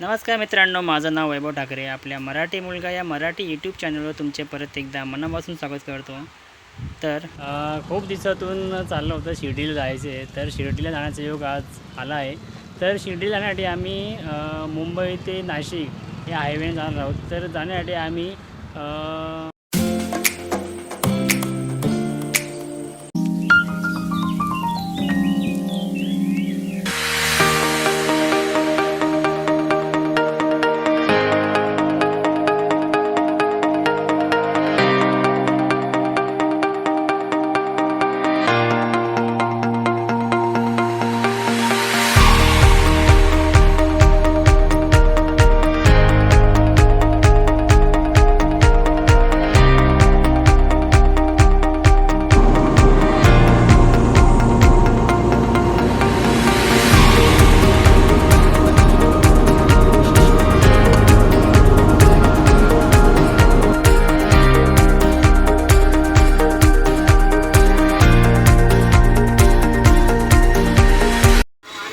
नमस्कार मित्रांनो माझं नाव वैभव ठाकरे आपल्या मराठी मुलगा या मराठी यूट्यूब चॅनलवर तुमचे परत एकदा मनापासून स्वागत करतो. तर खूप दिवसातून चाललं होतं शिर्डीला जायचे तर शिर्डीला जाण्याचा योग आज आला आहे. तर शिर्डीला जाण्यासाठी आम्ही मुंबई ते नाशिक या हायवेने जाणार आहोत. तर जाण्यासाठी आम्ही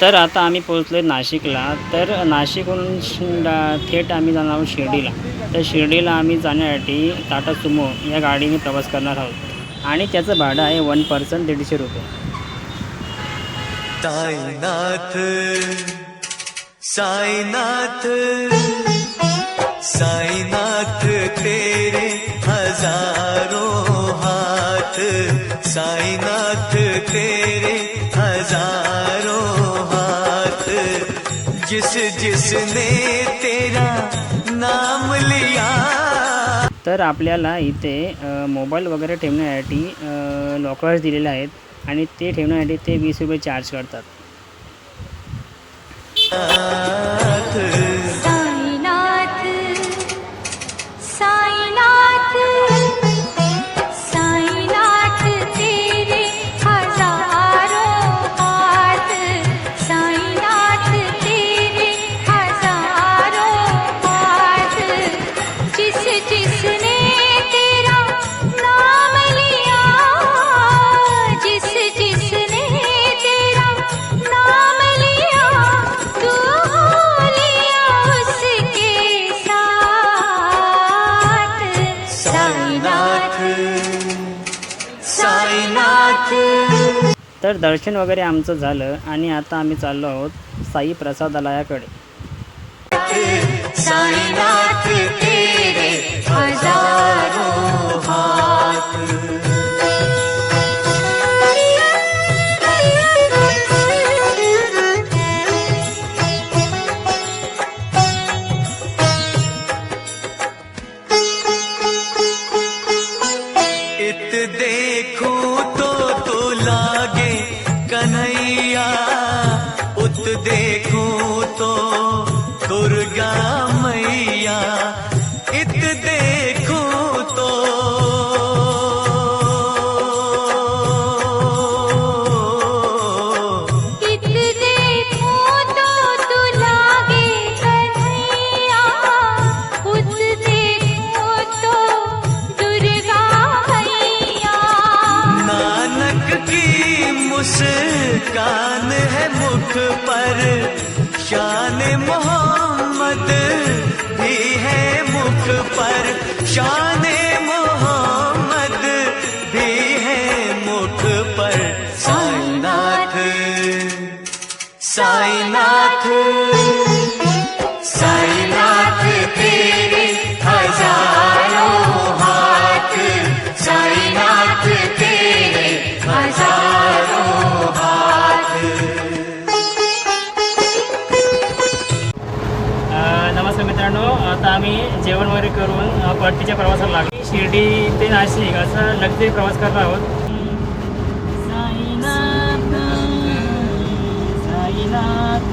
तर आता आम्ही पोहोचलो आहे नाशिकला. तर नाशिकहून थेट आम्ही जाणार आहोत शिर्डीला. तर शिर्डीला आम्ही जाण्यासाठी टाटा सुमो या गाडीने प्रवास करणार आहोत. आणि त्याचं भाडं आहे वन पर्सन दीडशे रुपये. साईनाथ साईनाथ साईनाथ तेरे हजारो हाथ साईनाथ तेरे हजार जिस जिसने तेरा नाम लिया। तर आपल्याला इथे मोबाईल वगैरे ठेवण्यासाठी लॉकर्स दिलेले आहेत आणि ते ठेवण्यासाठी ते वीस रुपये चार्ज करतात. तर दर्शन वगैरे आमचं झालं आणि आता आम्ही चाललो आहोत साई प्रसादालयाकडे साईनाथ तेरे हजारों हाथ मुस्कान है मुख पर। शान मोहम्मद भी है मुख पर। शान मोहम्मद भी है मुख पर। साईनाथ साईनाथ। मित्रांनो आता आम्ही जेवण वगैरे करून परतीच्या प्रवासाला लागलो. शिर्डी ते नाशिक असा लक्झरी प्रवास करणार आहोत. साईनाथ साईनाथ